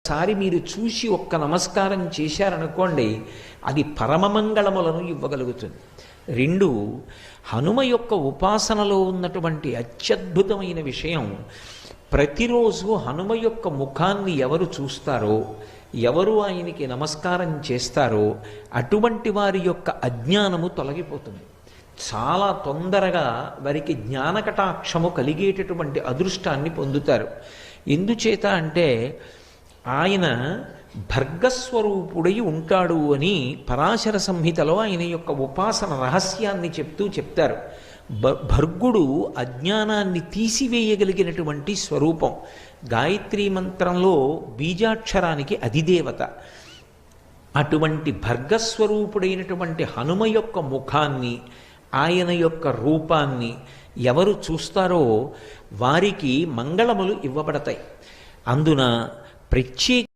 ఒక్కసారి మీరు చూసి ఒక్క నమస్కారం చేశారనుకోండి అది పరమమంగళములను ఇవ్వగలుగుతుంది. రెండు హనుమ యొక్క ఉపాసనలో ఉన్నటువంటి అత్యద్భుతమైన విషయం ప్రతిరోజు హనుమ యొక్క ముఖాన్ని ఎవరు చూస్తారో ఎవరు ఆయనకి నమస్కారం చేస్తారో అటువంటి వారి యొక్క అజ్ఞానము తొలగిపోతుంది. చాలా తొందరగా వారికి జ్ఞానకటాక్షము కలిగేటటువంటి అదృష్టాన్ని పొందుతారు. ఎందుచేత అంటే ఆయన భర్గస్వరూపుడై ఉంటాడు అని పరాశర సంహితలో ఆయన యొక్క ఉపాసన రహస్యాన్ని చెప్తూ చెప్తారు. భ భర్గుడు అజ్ఞానాన్ని తీసివేయగలిగినటువంటి స్వరూపం. గాయత్రీ మంత్రంలో బీజాక్షరానికి అధిదేవత. అటువంటి భర్గస్వరూపుడైనటువంటి హనుమ యొక్క ముఖాన్ని ఆయన యొక్క రూపాన్ని ఎవరు చూస్తారో వారికి మంగళములు ఇవ్వబడతాయి. అందున Причи